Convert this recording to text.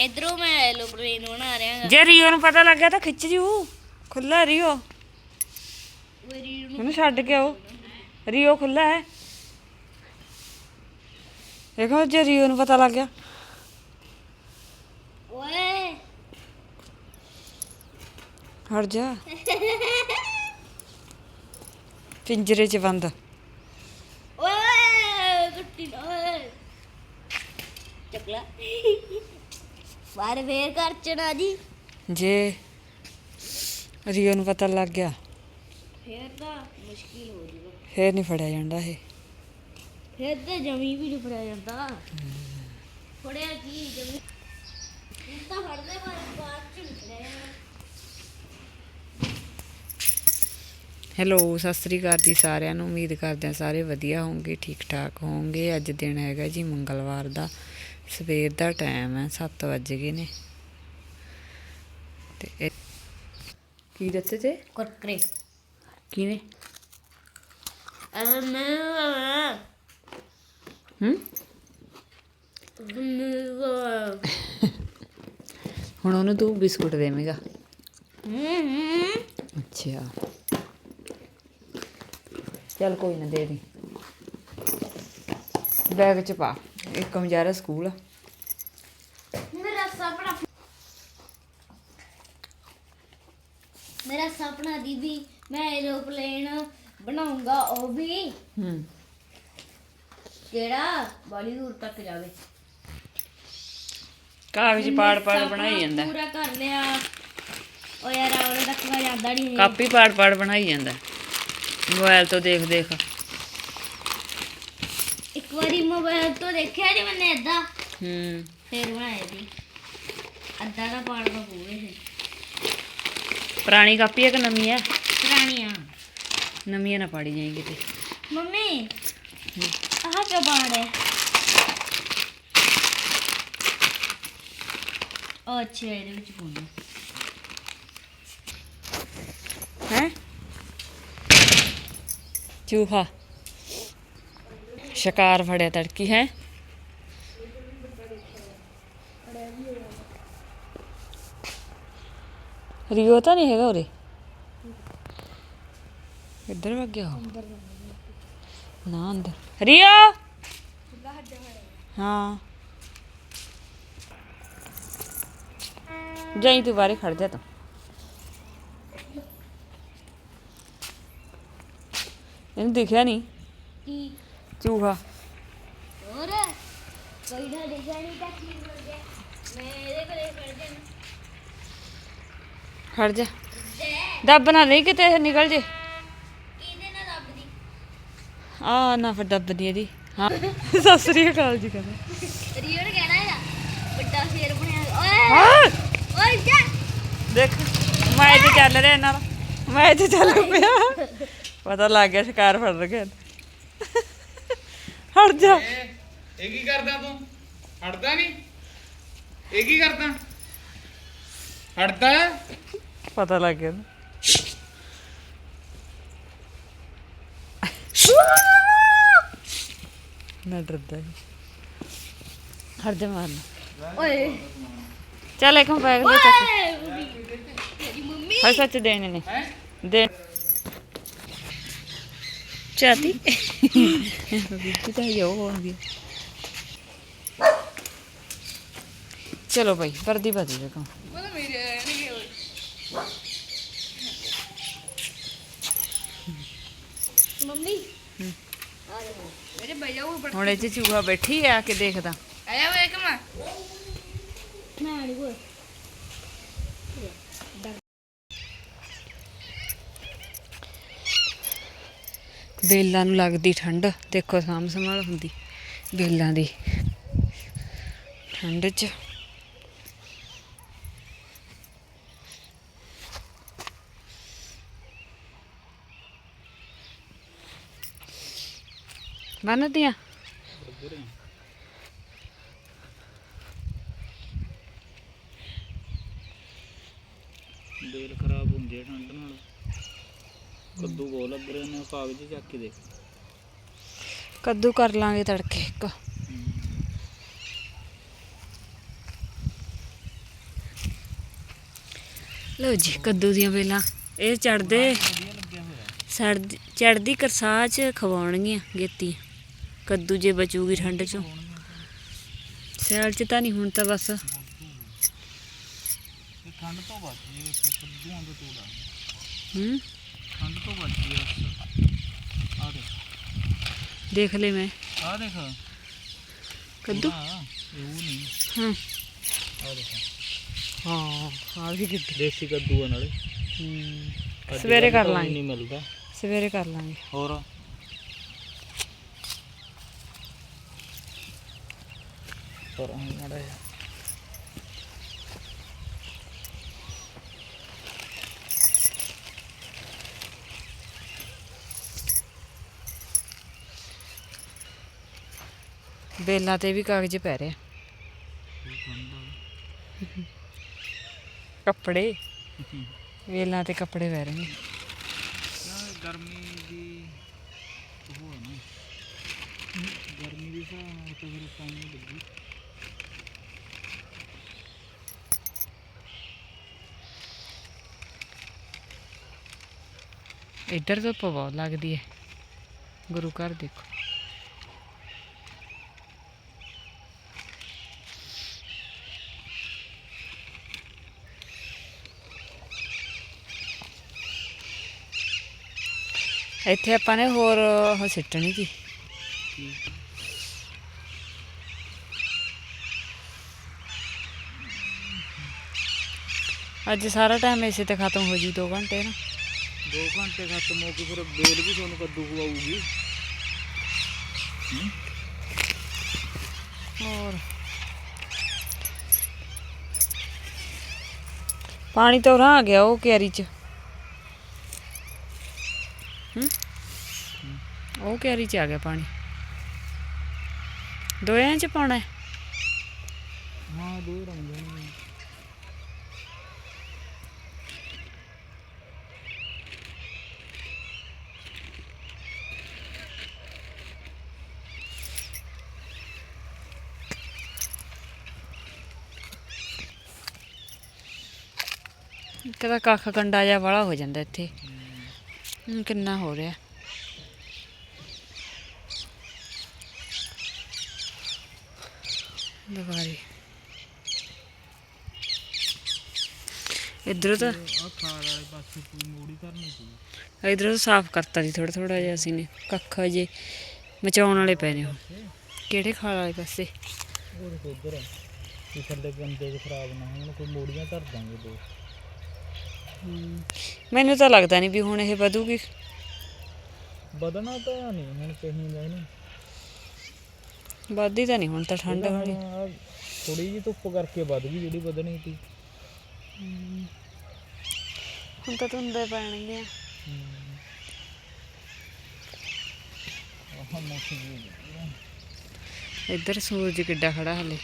ਇਧਰੋਂ ਮੈਂ ਐਲੋਪਲੇਨ ਬਣਾ ਰਿਹਾ ਹਾਂ ਜੇ ਰੀਓ ਨੂੰ ਪਤਾ ਲੱਗ ਗਿਆ ਤਾਂ ਖਿੱਚ ਜੂ। ਖੁੱਲਾ ਰੀਓ। ਉਹਨੂੰ ਛੱਡ ਕੇ ਆਓ। ਰੀਓ ਖੁੱਲਾ ਹੈ। ਦੇਖੋ ਜੇ ਰੀਓ ਨੂੰ ਪਤਾ ਲੱਗ ਗਿਆ। ਓਏ। ਹਟ ਜਾ। ਪਿੰਜਰੇ 'ਚ ਬੰਦ। ਓਏ ਕੁੱਤੀ ਨਾ ਓਏ। ਚੱਕਲਾ ਬਾਰੇ ਫੇਰ ਕਰ ਚਣਾ ਜੀ। ਜੇ ਰੀਓ ਨੂੰ ਪਤਾ ਲੱਗ ਗਿਆ। ਫੇਰ ਤਾਂ ਮੁਸ਼ਕਿਲ ਹੋ ਜੂਗਾ। ਫੇਰ ਨਹੀਂ ਫੜਿਆ ਜਾਂਦਾ ਇਹ। ਫੇਰ ਤਾਂ ਜਮੀ ਵੀ ਨਹੀਂ ਫੜਿਆ ਜਾਂਦਾ। ਫੜਿਆ ਕੀ ਜਮੀ? ਹੁਣ ਤਾਂ ਫੜਦੇ ਪਰ ਬਾਅਦ ਚ ਨਹੀਂ ਫੜਿਆ ਜਾਂਦਾ। ਹੈਲੋ ਸਤਿ ਸ੍ਰੀ ਅਕਾਲ ਜੀ ਸਾਰਿਆਂ ਨੂੰ। ਉਮੀਦ ਕਰਦੇ ਹਾਂ ਸਾਰੇ ਵਧੀਆ ਹੋਵੋਗੇ ਠੀਕ ਠਾਕ ਹੋਵੋਗੇ ਅੱਜ ਦਿਨ ਹੈਗਾ ਜੀ ਮੰਗਲਵਾਰ ਦਾ। ਸਵੇਰ ਦਾ ਟਾਈਮ ਹੈ 7 ਵਜ ਗਏ ਨੇ। ਤੇ ਇਹ- ਕੀ ਦੱਸੇ ਤੇ ਕੁਰਕਰੇ। ਕਿਵੇਂ? ਅਹ ਮੈਂ ਹੂੰ ਹੁਣ ਉਹਨੂੰ ਤੂੰ ਬਿਸਕੁਟ ਦੇਵੇਂਗਾ। ਹੂੰ। ਅੱਛਾ। ਚੱਲ ਕੋਈ ਨਾ ਦੇ ਦੇ। ਬੈਗ ਚ ਪਾ। ਇੱਕ ਰਿਹਾ ਸਕੂਲ। ਮੇਰਾ ਸੁਪਨਾ ਮੇਰਾ ਸੁਪਨਾ ਦੀਦੀ ਮੈਂ ਐਰੋਪਲੇਨ ਬਣਾਉਂਗਾ ਉਹ ਵੀ। ਹੂੰ। ਜਿਹੜਾ ਦੂਰ ਤੱਕ ਜਾਵੇ। ਕਾਗਜ਼ ਪਾੜ ਪਾੜ ਬਣਾਈ ਜਾਂਦਾ। ਪੂਰਾ ਕਰ ਲਿਆ। ਉਹ ਯਾਰ ਉਹਨੇ ਤੱਕ ਮੈਂ ਜਾਂਦਾ ਨਹੀਂ। ਕਾਪੀ ਪਾੜ ਪਾੜ ਬਣਾਈ ਜਾਂਦਾ। ਮੋਬਾਈਲ ਤੋਂ ਦੇਖ ਦੇਖ ਵਾਰੀ ਮੋਬਾਈਲ ਤੋਂ ਦੇਖਿਆ ਨਹੀਂ ਮੈਨੇ ਏਦਾਂ। ਹੂੰ। ਫੇਰ ਬਣਾਇਆ ਸੀ। ਅੱਧਾ ਦਾ ਪਾੜ ਦਾ ਪੂਰੇ ਸੀ। ਪੁਰਾਣੀ ਕਾਪੀ ਹੈ ਕਿ ਨਵੀਂ ਹੈ ਪੁਰਾਣੀਆਂ ਨਵੀਂ ਨਾ ਪਾੜੀ ਜਾਈ ਕਿਤੇ। ਮੰਮੀ ਆਹ ਕਿਆ ਪਾੜ ਹੈ ਉਹ ਅੱਛਾ ਇਹਦੇ ਵਿੱਚ ਪਾਉਣਾ ਹੈ? ਚੂਹਾ। ਸ਼ਿਕਾਰ ਫੜਿਆ ਤੜਕੀ, ਹੈ? ਰਿਓ ਤਾਂ ਨਹੀਂ ਹੈਗਾ ਉਰੇ। ਇੱਧਰ ਵਗ ਗਿਆ ਨਾ ਅੰਦਰ। ਰੀਓ! ਹਾਂ। ਜਾਈ, ਤੂੰ ਬਾਰੇ ਖੜ ਜਾ ਤੂੰ। ਇਹਨੂੰ ਦਿਖਿਆ ਨਹੀਂ? ਚੂਹਾ ਹੋਰ? ਕੋਈ ਨਾ ਦੇਖਿਆ ਨਹੀਂ ਤਾਂ ਕੀ ਹੋ ਗਿਆ। ਮੈਂ ਇਹਦੇ ਕੋਲੇ ਖੜ ਜਾਣਾ ਖੜ ਜਾ। ਜੈ। ਦੱਬ ਨਾ ਨਹੀਂ ਕਿਤੇ ਇਹ ਨਿਕਲ ਜੇ। ਕਿਹਦੇ ਨਾਲ ਲੱਭਦੀ ਆ ਨਾ ਫਿਰ ਦੱਬਦੀ ਇਹਦੀ। ਹਾਂ। ਸਤਿ ਸ੍ਰੀ ਅਕਾਲ ਜੀ ਕਹਿੰਦਾ। ਨੇ ਕਹਿਣਾ ਹੈ ਵੱਡਾ ਸ਼ੇਰ ਬਣਿਆ। ਓਏ! ਓਏ ਜਾ। ਦੇਖ ਮੈਚ ਚੱਲ ਰਿਹਾ ਨਾਲ ਮੈਚ ਚੱਲ ਪਿਆ। ਪਤਾ ਲੱਗ ਗਿਆ ਸ਼ਿਕਾਰ ਫੜ ਗਿਆ ਹਟ ਜਾ। ਇਹ ਕੀ ਕਰਦਾ ਤੂੰ? ਹਟਦਾ ਨਹੀਂ? ਇਹ ਕੀ ਕਰਦਾ? ਹਟਦਾ ਪਤਾ ਲੱਗ ਗਿਆ ਨਾ। ਡਰਦਾ ਹੈ ਹਟ ਜਾ ਮਾਰਨਾ ਓਏ। ਚੱਲ ਇੱਕ ਬੈਗ ਲੈ ਚੱਕ। ਓਏ ਮੇਰੀ ਮੰਮੀ। ਹਾਂ ਸੱਚ ਦੇਣੇ ਨੇ। ਹੈ? ਦੇ ਚਾਤੀ ਬੀਬੀ ਤਾਂ ਯੋ ਹੋ ਗਈ ਚਲੋ ਭਾਈ ਵਰਦੀ ਪਾ ਦੇ ਕੋ ਮੰਮੀ। ਹੁਣ ਇਹ ਚੂਹਾ ਬੈਠੀ ਆ ਕੇ ਦੇਖਦਾ। ਆਇਆ ਵੇ ਕਮਾ ਮੈਂ ਨਹੀਂ ਕੋਈ ਬੇਲਾਂ ਨੂੰ ਲੱਗਦੀ ਠੰਡ, ਦੇਖੋ ਸਾਂਭ ਸੰਭਾਲ ਹੁੰਦੀ ਬੇਲਾਂ ਦੀ। ਠੰਡ ਚ। ਬੰਨਦੀਆਂ ਦਿਲ ਖਰਾਬ ਹੁੰਦੀ ਠੰਡ ਕੱਦੂ ਕੋ ਲੱਗ ਰਹੇ ਨੇ ਕਾਗਜ਼ ਚੱਕ ਕੇ ਦੇਖ। ਕੱਦੂ ਕਰ ਲਾਂਗੇ ਤੜਕੇ ਇੱਕ। ਲਓ ਜੀ ਕੱਦੂ ਦੀਆਂ ਵੇਲਾਂ। ਇਹ ਚੜਦੇ ਚੜਦੀ ਕਰਸਾਚ ਖਵਾਉਣਗੀਆਂ ਗੇਤੀ। ਕੱਦੂ ਜੇ ਬਚੂਗੀ ਠੰਡ ਚੋਂ। ਸਿਆਲ ਚ ਤਾਂ ਨਹੀਂ ਹੁਣ ਤਾਂ ਬਸ। ਠੰਡ ਤੋਂ ਬਚ ਜੀ ਇਸ ਕੱਦੂਆਂ ਦਾ ਤੋੜਾ ਹੂੰ? ਠੰਡ ਤੋਂ ਆ ਦੇਖ। ਦੇਖ ਲੈ ਮੈਂ। ਆ ਦੇਖ। ਕੱਦੂ? ਹਾਂ ਇਹ ਉਹ ਨਹੀਂ। ਹਾਂ। ਆ ਦੇਖ। ਹਾਂ ਆ ਵੀ ਕਿੱਦ ਦੇਸੀ ਕੱਦੂ ਆ ਨਾਲੇ। ਅੱਜ ਸਵੇਰੇ ਕੱਲ੍ਹ ਕਰ ਤਾਂ ਲਾਂਗੇ। ਨਹੀਂ ਮਿਲਦਾ। ਸਵੇਰੇ ਕਰ ਲਾਂਗੇ। ਹੋਰ? ਪਰ ਮਾੜਾ ਜਿਹਾ। ਬੇਲਾਂ ਤੇ ਵੀ ਕਾਗਜ਼ ਪੈ ਰਹੇ ਆ। ਕੱਪੜੇ? ਵੇਲਾਂ ਤੇ ਕੱਪੜੇ ਪੈ ਰਹੇ ਨੇ। ਨਾ ਗਰਮੀ ਦੀ ਉਹ ਹੈ ਨਾ ਗਰਮੀ ਦੀ ਹਿਸਾਬ ਤਾਂ ਫਿਰ ਪਾਣੀ ਲੱਗੀ ਇੱਧਰ ਧੁੱਪ ਬਹੁਤ ਲੱਗਦੀ ਹੈ। ਗੁਰੂ ਘਰ ਦੇਖੋ। ਇੱਥੇ ਆਪਾਂ ਨੇ ਹੋਰ ਉਹ ਸਿੱਟਣੀ ਸੀ ਅੱਜ ਸਾਰਾ ਟਾਈਮ ਇਸੇ ਤੇ ਖਤਮ ਹੋ ਜੂ 2 ਘੰਟੇ ਨਾ। 2 ਘੰਟੇ ਖਤਮ ਹੋ ਕੇ ਫਿਰ ਬੇਲ ਵੀ ਤੁਹਾਨੂੰ ਕੱਦੂ ਖਵਾਊਗੀ। ਹੋਰ। ਪਾਣੀ ਤਾਂ ਉਰਾਂ ਆ ਗਿਆ ਉਹ ਕਿਆਰੀ ਚ। ਹੂੰ? ਉਹ ਕਿਆਰੀ ਚ ਆ ਗਿਆ ਪਾਣੀ। ਦੋਆਂ ਚ ਪਾਉਣਾ ਹੈ? ਦੋ ਰੰਗ ਇੱਕ ਤਾਂ ਕੱਖ ਕੰਡਾ ਜਿਹਾ ਵਾਲਾ ਹੋ ਜਾਂਦਾ ਇੱਥੇ। ਹੁਣ ਕਿੰਨਾ ਹੋ ਰਿਹਾ? ਦੁਬਾਰੇ ਇਧਰੋਂ ਤਾਂ ਖਾਲ ਵਾਲੇ ਪਾਸੇ ਕੋਈ ਮੋੜੀ ਕਰਨੀ ਪਈ ਇਧਰੋਂ ਤਾਂ ਸਾਫ਼ ਕਰਤਾ ਜੀ ਥੋੜਾ ਥੋੜਾ ਜਿਹਾ ਅਸੀਂ ਨੇ। ਕੱਖ ਜੇ ਮਚਾਉਣ ਵਾਲੇ ਪਏ ਨੇ ਹੁਣ ਕਿਹੜੇ ਖਾਲ ਵਾਲੇ ਪਾਸੇ? ਉਹ ਦੇਖੋ ਉਧਰ ਇਹ ਥੱਲੇ ਗੰਦੇ ਖਰਾਬ ਨਾ ਹੋਣ ਕੋਈ ਮੋੜੀਆਂ ਧਰ ਦਾਂਗੇ ਦੋ। ਮੈਨੂੰ ਤਾਂ ਲੱਗਦਾ ਨਹੀਂ ਵੀ ਹੁਣ ਇਹ ਵਧੂਗੀ। ਬਦਨਾ ਤਾਂ ਨਹੀਂ ਹੁਣ ਕਹੀਂ ਦਾ ਇਹਨੂੰ ਵੱਧਦੀ ਤਾਂ ਨਹੀਂ ਹੁਣ ਤਾਂ ਠੰਡ ਹੋਣੀ ਥੋੜੀ ਜਿਹੀ ਧੁੱਪ ਕਰਕੇ ਵੱਧ ਗਈ ਜਿਹੜੀ ਵਧਣੀ ਸੀ। ਹੁਣ ਤਾਂ ਧੁੰਦੇ ਮੌਸਮ ਇੱਧਰ ਸੂਰਜ ਕਿੱਡਾ ਖੜਾ ਹਲੇ।